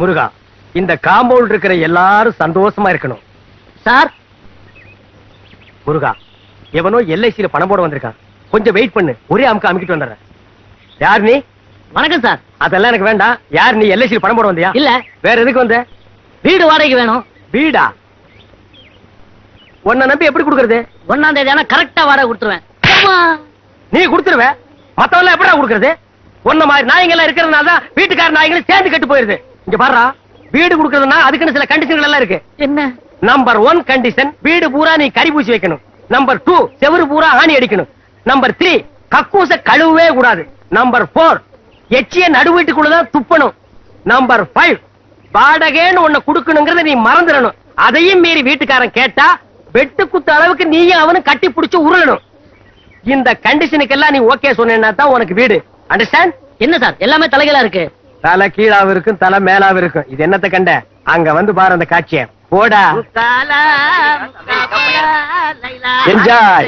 முருகா இந்த காம்பவுண்ட் இருக்கிற எல்லாரும் சந்தோஷமா இருக்கணும். சார்? முருகா எவனோ எல்ஐசியில பணம் போட வந்திருக்கான். கொஞ்சம் வெயிட் பண்ணு ஒரே அமுக்க அமுக்கிட்டு வந்துடுறேன். யார் நீ? வணக்கம் சார். அதெல்லாம் எனக்கு வேண்டாம். யார் நீ? எல்ஐசியில பணம் போட வந்தியா? இல்ல. வேற எதுக்கு வந்த? வீடு வாடகைக்கு வேணும். வீடா? உன்னை நம்பி எப்படி கொடுக்கறது? ஒன்னாம் தேதி ஆனா கரெக்டா வாடகை கொடுத்துருவேன். நீ கொடுத்துருவ. மத்தவெல்லாம் எப்படா கொடுக்கறது? உன்ன மாதிரி நாய்ங்க எல்லாம் இருக்கிறதுனால தான் வீட்டுக்கார நாய்களும் சேர்ந்து கெட்டு போயிருது. இங்க பாருடா வீடு கொடுக்கறதுனா அதுக்குன்னு சில கண்டிஷன்கள் எல்லாம் இருக்கு. என்ன? நம்பர் ஒன் கண்டிஷன் வீடு பூரா நீ கறி பூசி வைக்கணும். நம்பர் டூ செவுரு பூரா ஆணி அடிக்கணும். நம்பர் த்ரீ கக்கூச கழுவவே கூடாது. நம்பர் போர் எச்சிய நடு வீட்டுக்குள்ளதான் துப்பணும். நம்பர் ஃபைவ் வாடகைன்னு ஒண்ணு குடுக்கணுங்கிறத நீ மறந்துடணும். அதையும் மீறி வீட்டுக்காரன் கேட்டா வெட்டு குத்த அளவுக்கு நீயும் அவனும் கட்டி புடிச்சு உருளணும். இந்த கண்டிஷனுக்கெல்லாம் நீ ஓகே சொன்னா தான் உனக்கு வீடு. அண்டர்ஸ்டாண்ட் என்ன சார்? எல்லாமே தலைகளா இருக்கு. தலை கீழாவும் இருக்கும் தலை மேலாவும் இருக்கும் இது என்னத்த கண்ட? அங்க வந்து பாரு அந்த காட்சிய. போடா. Enjoy.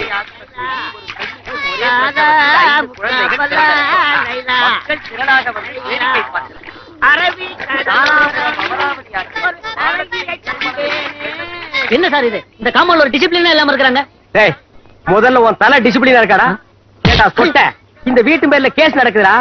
என்ன சார் இது? இந்த காம்பவுண்ட்ல ஒரு டிசிப்ளின் இல்லாம இருக்கிறாங்க. டேய் முதல்ல உன் தலை டிசிப்ளினா இருக்காடா? கேட்டா சொட்ட. இந்த வீட்டு பேர்ல கேஸ் நடக்குதுடா.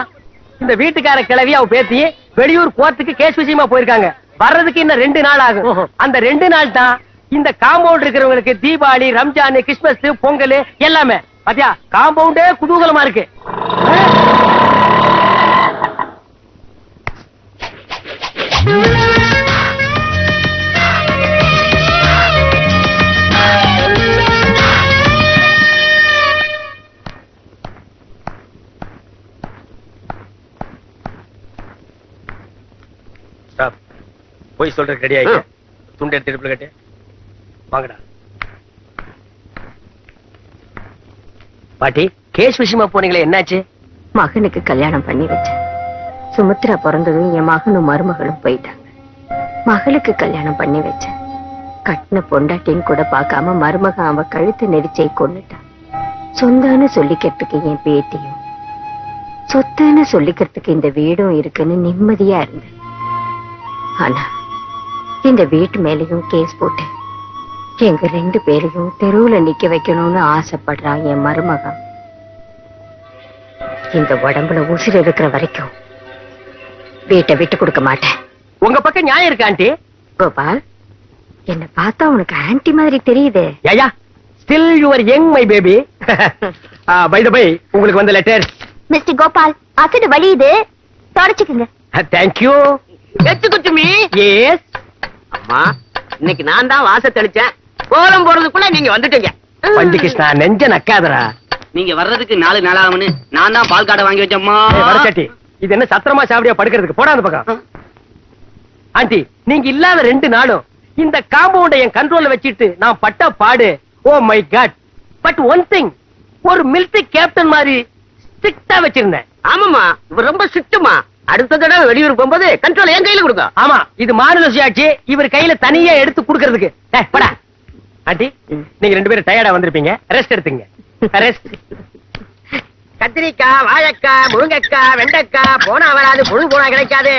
இந்த வீட்டுக்கார கிளவி அவ பேத்தி வெளியூர் கோர்ட்டுக்கு கேஸ் விஷயமா போயிருக்காங்க. வர்றதுக்கு இன்னும் ரெண்டு நாள் ஆகும். அந்த ரெண்டு நாள் தான் இந்த காம்பவுண்ட் இருக்கிறவங்களுக்கு தீபாவளி ரம்ஜான் கிறிஸ்மஸ் பொங்கல் எல்லாமே. பாத்தியா? காம்பவுண்டே குதூகலமா இருக்கு. Stop. போய் சொல்றதுக்கு ரெடி ஆயிட்டு துண்டு எடுத்து இடுப்புல கட்டு. வாங்கடா. பாட்டி கேஸ் விஷயமா போனீங்களே என்னாச்சு? மகனுக்கு கல்யாணம் பண்ணி வச்சேன். சுமித்ரா பிறந்ததும் என் மகனும் மருமகளும் போயிட்டாங்க. மகளுக்கு கல்யாணம் பண்ணி வச்சேன். கட்டின பொண்டாட்டின்னு கூட பார்க்காம மருமகன் அவ கழுத்து நெரிச்சை கொன்னுட்டான் சொந்தான்னு சொல்லிக்கிறதுக்கு என் பேத்தியும். சொத்துன்னு சொல்லிக்கிறதுக்கு இந்த வீடும் இருக்குன்னு நிம்மதியா இருந்தேன். ஆனா இந்த வீட்டு மேலயும் கேஸ் போட்டு. எங்க ரெண்டு பேரையும் தெருவுல நிக்க வைக்கணும்னு ஆசைப்படுறான் என் மருமகன். இந்த உடம்புல உசுர் இருக்கிற வரைக்கும் வீட்டை விட்டு கொடுக்க மாட்டேன். உங்க பக்கம் நியாயம் இருக்கு ஆண்டி. கோபால் என்ன பார்த்தா உனக்கு ஆன்ட்டி மாதிரி தெரியுது. Yeah still your young my baby by the by உங்களுக்கு வந்த லெட்டர் மிஸ்டர் கோபால் அசடு வழியுது தொடச்சுக்குங்க. Thank you excuse me yes அம்மா இன்னைக்கு நான் தான் வாச தெளிச்சேன். கோலம் போறதுக்குள்ள நீங்க வந்துட்டீங்க. பண்டி கிருஷ்ணா நெஞ்ச நக்காதரா நீங்க வர்றதுக்கு நாலு நாளாகும்னு நான் தான் பால் காடை வாங்கி வச்சேம்மா. வடச்சட்டி இது என்ன சத்திரமா சாவடியா படுக்கிறதுக்கு? போடா அந்த பக்கம். ஆண்டி நீங்க இல்லாத ரெண்டு நாளும் இந்த காம்பவுண்ட என் கண்ட்ரோல்ல வச்சிட்டு நான் பட்ட பாடு. ஓ my god but one thing ஒரு மிலிட்டரி கேப்டன் மாதிரி ஸ்ட்ரிக்டா வச்சிருந்தேன். ஆமாமா ரொம்ப சிட்டுமா அடுத்த தடவை வெளியூர் போகும்போது கண்ட்ரோல் என் கையில கொடுக்கும் ஆமா இது மாநில சுயாட்சி. இவர் கையில தனியா எடுத்து குடுக்கறதுக்கு. போடா. ஆண்டி நீங்க ரெண்டு பேரும் டயர்டா வந்திருப்பீங்க. ரெஸ்ட் எடுத்துங்க ரெஸ்ட் கத்திரிக்காய் வாழைக்காய் முருங்கைக்காய் வெண்டைக்காய் போனா வராது பொழுது போனா கிடைக்காது.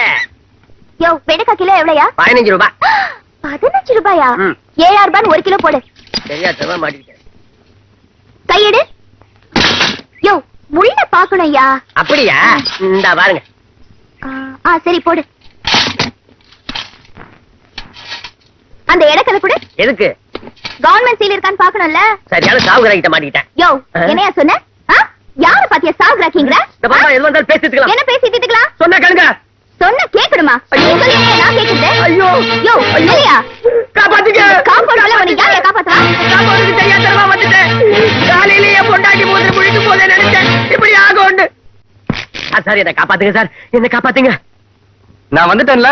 யோ வெடுக்கா கிலோ எவ்வளவுயா பதினஞ்சு ரூபாய். பதினஞ்சு ரூபாயா. ஏழாயிரம் ரூபாய் ஒரு கிலோ போடு. சரியா தவா மாட்டிக்கிட்டேன் கையெடு. யோ முள்ள பாக்கணும் ஐயா. அப்படியா? இந்த பாருங்க. ஆ சரி போடு. அந்த இடக்கல கூட. எதுக்கு? கவர்மெண்ட் சீல் இருக்கான்னு பாக்கணும்ல சரியான சாவுகிற கிட்ட மாட்டிக்கிட்டேன். யோ? என்னையா சொன்ன? யார பாத்தியா சாகுறாக்கீங்களா இந்த பாப்பா எது வந்தாலும் பேசிட்டுக்கலாம். என்ன பேசிட்டு இருக்கலாம்? சொன்ன கேளுங்க. சொன்ன நான் கேக்குறது ஐயோ. யோ இல்லையா காப்பாத்துங்க காம்பவுண்ட்ல உன்னை யாரையா காப்பாத்தா காப்பாத்துக்கு தெரியாதனமா வந்துட்டேன். காலையிலேயே பொண்டாட்டி மூன்று முடிக்கும் போதே நினைச்சேன். இப்படி ஆகும் உண்டு. சார் என்ன காப்பாத்துங்க சார். என்ன காப்பாத்துங்க. நான் வந்துட்டேன்ல.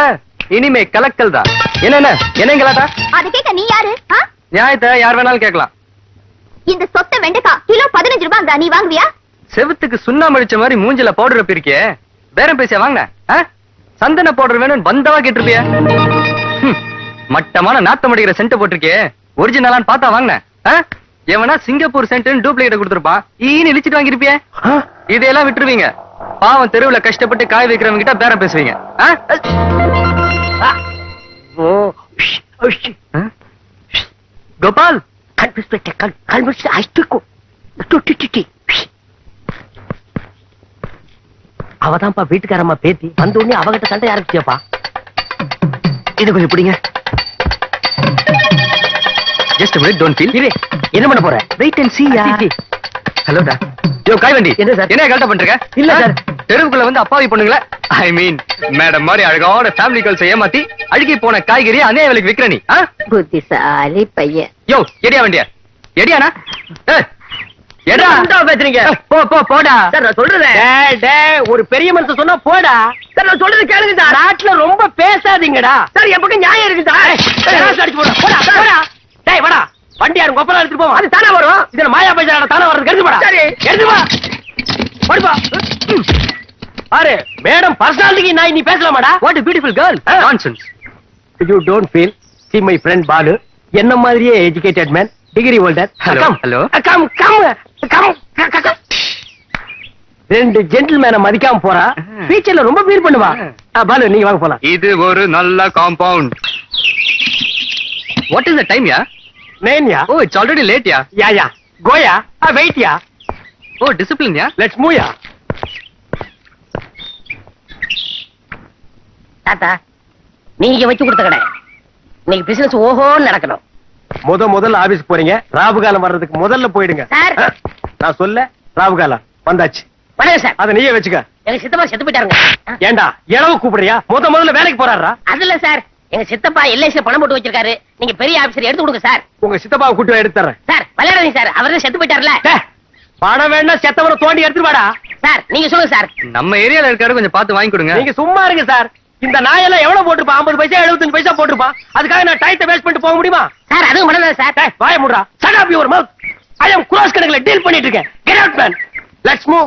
இனிமே கலக்கல் தான். என்னென்ன என்னங்களாட்டா அத கேட்க நீ யாரு? ஆ? நியாயத்தை யார் வேணாலும் கேட்கலாம். இந்த சொத்த வெண்டைக்கா கிலோ பதினஞ்சு ரூபாங்க நீ வாங்குவியா? செவுத்துக்கு சுண்ணாம்பு அடிச்ச மாதிரி மூஞ்சில பவுடர் பிரிக்கே பேரம் பேசியா வாங்கின? சந்தன பவுடர் வேணும் பந்தவா கேட்டிருப்பிய. மட்டமான நாத்தம் அடிக்கிற சென்ட் போட்டிருக்கே ஒரிஜினலான்னு பார்த்தா வாங்கின. எவனா சிங்கப்பூர் சென்ட் டூப்ளிகேட் கொடுத்துருப்பான். ஈன்னு இழிச்சிட்டு வாங்கிருப்பிய இதையெல்லாம் விட்டுருவீங்க. பாவம் தெருவுல கஷ்டப்பட்டு காய் வைக்கிறவங்க கிட்ட பேரம் பேசுவீங்க? கோபால் கல்பிஸ் பெற்ற கல் கல்பிஸ் அஷ்டிக்கும் டுட்டி டுட்டி அவதான்ப்பா வீட்டுக்காரம்மா பேத்தி. வந்த உடனே அவகிட்ட சண்டை ஆரம்பிச்சியப்பா. இது கொஞ்சம் பிடிங்க. ஜஸ்ட் டோன்ட் ஃபீல் என்ன பண்ண போற? வெயிட் அண்ட் சீ சி, சி. ஹலோடா யோ காய்வண்டி என்ன சார்? என்ன கரெக்டா பண்றீங்க இல்ல? சார். தெருவுக்குள்ள வந்து அப்பாவி பொண்ணுங்களே? ஐ மீன் மேடம் மாதிரி அழகான ஃபேமிலி கேர்ள்ஸ் ஏமாத்தி அழுகி போன காய்கறி அநேக விலைக்கு விக்கிற நீ? புத்திசாலி பையன். யோ எடியா வண்டியா? எடியானா? உண்டா பேசுறீங்க? போ போ போடா. சார் நான் சொல்றேன். ஒரு பெரிய மனுஷன் சொன்னா போடா. சார் நான் சொல்றது கேளுங்க சார். நாட்டுல ரொம்ப பேசாதீங்கடா. சார் என் பக்கம் நியாயம் இருக்கு சார். போடா போடா. டேய் வாடா. வண்டி யாரும் கொப்பலா எடுத்துட்டு போவோம். அது தானே வரும்? இதுல மாயா பைசா தானே வர்றது எடுத்து போடா சரி. எடுத்து வா. படுப்பா பாரு மேடம் பர்சனாலிட்டிக்கு நான் நீ பேசலாமாடா? What beautiful girl. Nonsense you don't feel see my friend Balu என்ன மாதிரியே educated man degree holder Hello, hello. Come come come ரெண்டு ஜென்டில்மேனை மதிக்காம போறா. ஃபியூச்சர்ல ரொம்ப ஃபீல் பண்ணுவா. பாலு நீங்க வாங்க போலாம். இது ஒரு நல்ல compound what is the time yeah நேன்யா O it's already late yeah yeah yeah Koya wait yeah oh discipline yeah let's move yeah தாத்தா நீங்க வச்சு கொடுத்த கடை. இன்னைக்கு பிசினஸ் ஓஹோன்னு நடக்கணும். முத முதல்ல ஆபீஸ் போறீங்க. ராவு காலம் வர்றதுக்கு முதல்ல போயிடுங்க. சார். நான் சொல்ல ராவு காலம் வந்தாச்சு. வணக்கம் சார். அத நீயே வச்சுக்க. எங்க சித்தப்பா செத்து போயிட்டாருங்க. ஏண்டா இளவு கூப்பிடுறியா? முத முதல்ல வேலைக்கு போறாரா அது இல்ல சார். எங்க சித்தப்பா எல்ஐசி பணம் போட்டு வச்சிருக்காரு. நீங்க பெரிய ஆபீசர் எடுத்து கொடுங்க சார். உங்க சித்தப்பாவை கூட்டு எடுத்து தர்றேன். சார் விளையாடுங்க சார். அவர் செத்து போயிட்டாருல. பணம் வேணா செத்தவனை தோண்டி எடுத்துட்டு வாடா. சார் நீங்க சொல்லுங்க சார். நம்ம ஏரியால இருக்காரு கொஞ்சம் பார்த்து வாங்கி கொடுங்க. நீங்க சும்மா இருங்க சார். இந்த நாயெல்லாம் எவ்வளவு போட்டிருப்பான் 50 பைசா 75 பைசா போட்டிருப்பான் அதுக்காக நான் டயத்தை வேஸ்ட் பண்ணிட்டு போக முடியுமா? சார் அதுவும் மனதான் சார். வாய முடுறா. Shut up your mouth I am cross கணக்குல டீல் பண்ணிட்டு இருக்கேன். Get out man let's move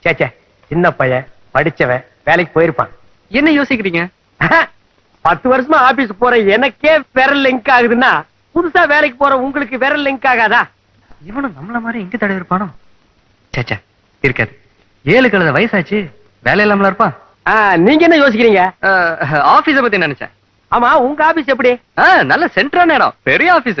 சே சே சின்ன பையன் படிச்சவன் வேலைக்கு போயிருப்பான். என்ன யோசிக்கிறீங்க? பத்து வருஷமா ஆபீஸ் போற எனக்கே விரல் லிங்க் ஆகுதுன்னா புதுசா வேலைக்கு போற உங்களுக்கு விரல் லிங்க் ஆகாதா? இவனும் நம்மள மாதிரி இங்க தடவை இருப்பானோ? சேச்சா இருக்காது. ஏழு கழுத வயசாச்சு வேலை இல்லாமல இருப்பான்? ஆ, நீங்க என்ன யோசிக்கிறீங்க? ஆபீஸ பத்தி நினைச்சேன். ஆமா உங்க ஆபீஸ் எப்படி? ஆ, நல்ல சென்ட்ரான இடம் பெரிய ஆபீஸ்.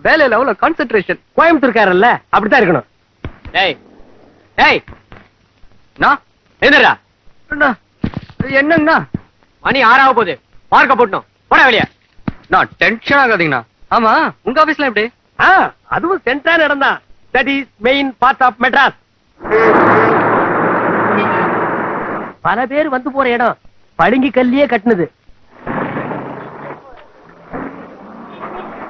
வேலையில அவ்வளவு கான்சென்ட்ரேஷன் கோயம்புத்தூர்காரல்ல அப்படித்தான் இருக்கணும். டேய். டேய். நான் அண்ணா, என்னங்கண்ணா? மணி ஆறாவ போகுது. பார்க்க போட்டணும் போட வெளிய. நான் டென்ஷன் ஆகாதீங்கண்ணா. ஆமா. உங்க ஆபீஸ்ல எப்படி? ஆ அதுவும் சென்ட்ரான இடம் தான் that is main part of Madras பல பேர் வந்து போற இடம். படுங்கி கல்லியே கட்டுனது.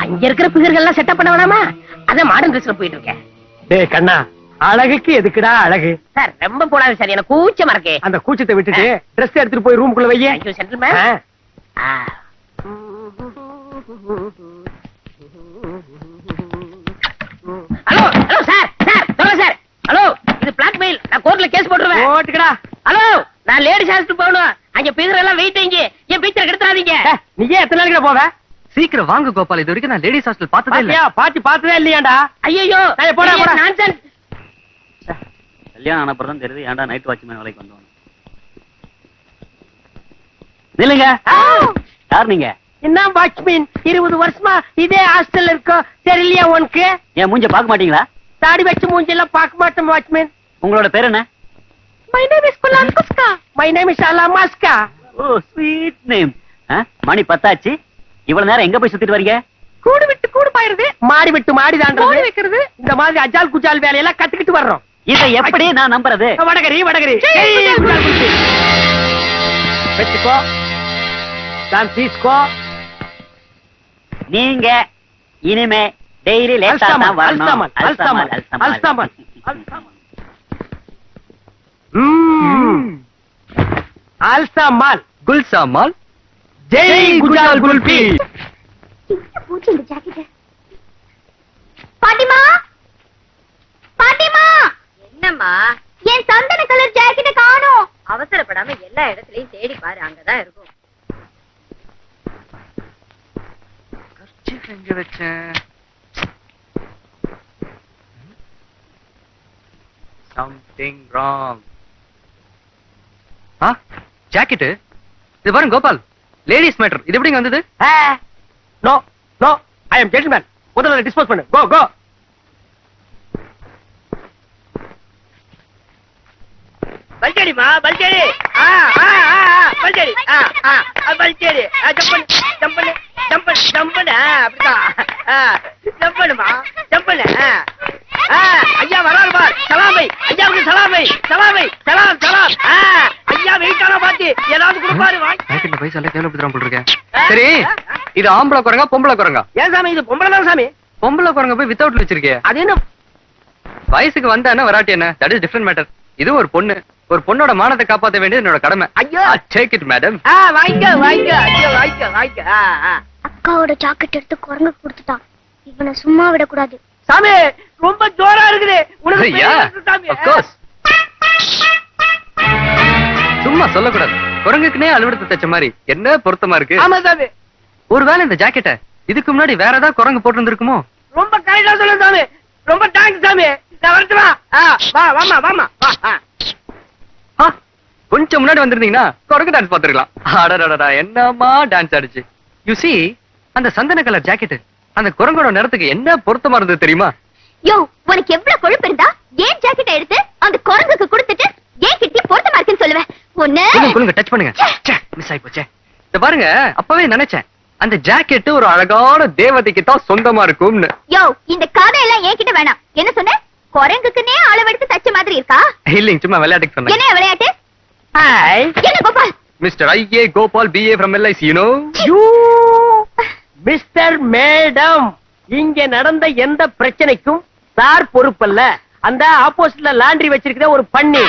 அங்க இருக்கிற பிகர்கள் எல்லாம் செட்டப் பண்ண வேணாமா? அதான் மாடர்ன் ட்ரெஸ்ல போயிட்டு இருக்கேன். டேய் கண்ணா அழகுக்கு எதுக்குடா அழகு? சார் ரொம்ப போடாது சார் எனக்கு கூச்சமா இருக்கு. அந்த கூச்சத்தை விட்டுட்டு Dress எடுத்துட்டு போய் ரூமுக்குள்ள வையே thank you gentleman. Hello hello sir sir சொல்லுங்க சார் ஹலோ இது பிளாக்மெயில் நான் கோர்ட்ல கேஸ் போட்டுருவேன். போட்டுக்கடா. ஹலோ நான் லேடிஸ் ஹாஸ்டல் போகணும். அங்க பிகர் எல்லாம் வெயிட் என் பிக்சர் கெடுத்துறாதீங்க. நீயே எத்தனை நாளைக்கு போவ? சீக்கிரம் வாங்க கோபால். இது வரைக்கும் நான் லேடிஸ் ஹாஸ்டல் பார்த்ததே இல்ல. பாத்தி பார்த்ததே இல்லையாடா ஐயோ போடா, போடா. நான்சென்ஸ் கல்யாணம் ஆனப்பறம் தான் தெரியுது. ஏன்டா நைட் வாட்ச்மேன் வேலைக்கு வந்தோம் நில்லுங்க. யார் நீங்க? என்ன வாட்ச்மேன் இருபது வருஷமா இதே ஹாஸ்டல்ல இருக்கோம் தெரியலையா உனக்கு? என் மூஞ்ச பார்க்க மாட்டீங்களா? தாடி வச்சு மூஞ்செல்லாம் பார்க்க மாட்டோம் வாட்ச்மேன் உங்களோட பேர் என்ன? My name is Gulam Kuska. My name is அலாமாஸ்கா oh sweet name மணி பத்தாச்சு. இவ்வளவு நேரம் எங்க போய் சுத்திட்டு வரீங்க? கூடு விட்டு கூடு பாயிருது மாடி விட்டு மாடி தாண்டது வைக்கிறது. இந்த மாதிரி அஜால் குஜால் வேலையெல்லாம் கத்துக்கிட்டு வர்றோம். இதை எப்படி நான் நம்புறது? வடகரி வடகரி. வச்சுக்கோ. தான் தீஸ்கோ நீங்க இனிமே டெய்லி லேட்டா தான் அல்சாமல் வரணும் அல்சாமல் அல்சாமல் அல்சாமல் அல்சாமல் அல்சாமல் ம். அல்சாமல் குல்சா மால் ஜெய் குஜால் குல்பி பூச்சி இந்த ஜாக்கெட் பாட்டிமா? பாட்டிமா? என்னம்மா? என் சந்தன கலர் ஜாக்கெட்டை காணோம். அவசரப்படாம எல்லா இடத்துலயும் தேடி பாரு அங்கதான் இருக்கும். எங்க வச்சேன் சம்திங் ராங் ஆ? ஜாக்கெட் இது பாருங்க கோபால். லேடிஸ் மேட்டர் இது எப்படிங்க வந்தது? No no I am gentleman முதல்ல டிஸ்போஸ் பண்ணு. கோ கோ பல்சேடிமா பல்சேடி ஆ ஆ ஆ ஆ, பல்சேடி ஆ ஆ ஆ, பல்சேடி ஆ, ஜம்ப் பண்ணு ஜம்ப் பண்ணு ஜம்ப் பண்ணு ஜம்ப் பண்ணு. ஆ அப்படிதான். ஆ ஜம்ப் பண்ணுமா ஜம்ப் பண்ணு. ஆ ஆ ஐயா வராரு பார். சலாமை. ஐயாவுக்கு சலாமை. சலாமை. சலாம் சலாம். ஆ ஐயா வெயிட்டான ஏதாவது கொடுப்பாரு வாங்கி. பைசா இருக்கேன். சரி இது ஆம்பளை குரங்கா பொம்பளை குரங்கா? ஏன் சாமி இது பொம்பளை தான் சாமி. பொம்பளை குரங்க போய் வித்தவுட்ல வச்சிருக்கே அது என்ன? வயசுக்கு வந்தா என்ன வராட்டி என்ன? தட் இஸ் டிஃபரெண்ட் மேட்டர் இது ஒரு பொண்ணு. ஒரு பொண்ணோட மானத்தை காப்பாத்த வேண்டியது என்னோட கடமை. ஐயோ! டேக் இட் மேடம் ஆ வாங்கிக்க வாங்கிக்க ஐயோ ஆ ஆ. அக்காவோட ஜாக்கெட் எடுத்து குரங்கு கொடுத்துட்டான். இவனை சும்மா விடக்கூடாது. சாமி ரொம்ப ஜோரா இருக்குது. உனக்கு பெரிய யா இருக்கு சாமி. of course. சும்மா சொல்லக்கூடாது. குரங்குக்குனே அலுவலகத்தை தச்ச மாதிரி. என்ன பொருத்தமா இருக்கு? ஆமா சாமி. ஒருவேளை இந்த ஜாக்கெட்ட இதுக்கு முன்னாடி வேற ஏதாவது குரங்கு போட்டிருந்திருக்குமோ? ரொம்ப கரெக்டா சொல்லு சாமி. ரொம்ப தேங்க்ஸ் சாமி. நான் வரட்டுமா வா. வாமா வாமா வா கொஞ்சம் முன்னாடி வந்திருந்தீங்கன்னா குரங்கு டான்ஸ் பாத்துருக்கலாம் அடடடடா என்னமா டான்ஸ் ஆடிச்சு. யூ see அந்த சந்தன கலர் ஜாக்கெட் அந்த குரங்கோட நிறத்துக்கு என்ன பொருத்தமா இருந்தது தெரியுமா? யோ உனக்கு எவ்வளவு கொழுப்பு இருந்தா ஏன் ஜாக்கெட் எடுத்து அந்த குரங்குக்கு கொடுத்துட்டு ஏன் கிட்டி பொருத்தமா இருக்குன்னு சொல்லுவேன் ஒண்ணு? டச் பண்ணுங்க. மிஸ் ஆயி போச்சே. இத பாருங்க அப்பவே நினைச்சேன். அந்த ஜாக்கெட் ஒரு அழகான தேவதைக்கு தான் சொந்தமா இருக்கும்னு. யோ இந்த கதையெல்லாம் என்கிட்ட வேணாம். என்ன சொன்ன? குரங்குக்குன்னே அளவெடுத்து தச்ச மாதிரி இருக்கா? இல்லைங்க சும்மா விளையாட்டுக்கு சொன்னேன். என்ன விளையாட்டு? ஹாய் என்ன Gopal? Mister IA Gopal BA from LIC you know you mister madam இங்க நடந்த எந்த பிரச்சனைக்கும் சார் பொறுப்பல்ல. அந்த ஆப்போசிட்ல லாண்ட்ரி வச்சிருக்கிற ஒரு பண்ணி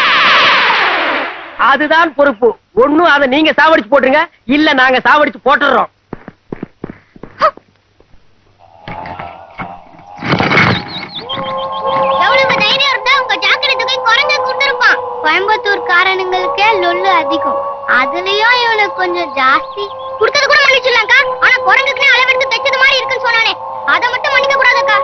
அதுதான் பொறுப்பு. ஒண்ணு அத நீங்க சாவடிச்சு போட்டுருங்க. இல்ல நாங்க சாவடிச்சு போட்டுறோம். கோயம்புத்தூர் காரணங்களுக்கே லொல்லு அதிகம். அதுலயும் இவனுக்கு கொஞ்சம் ஜாஸ்தி. குடுத்தது கூட மன்னிச்சிடலாம்க்கா. ஆனா குரங்குக்குனே அளவெடுத்து தைச்சது மாதிரி இருக்குன்னு சொன்னானே. அதை மட்டும் மன்னிக்க கூடாதுக்கா.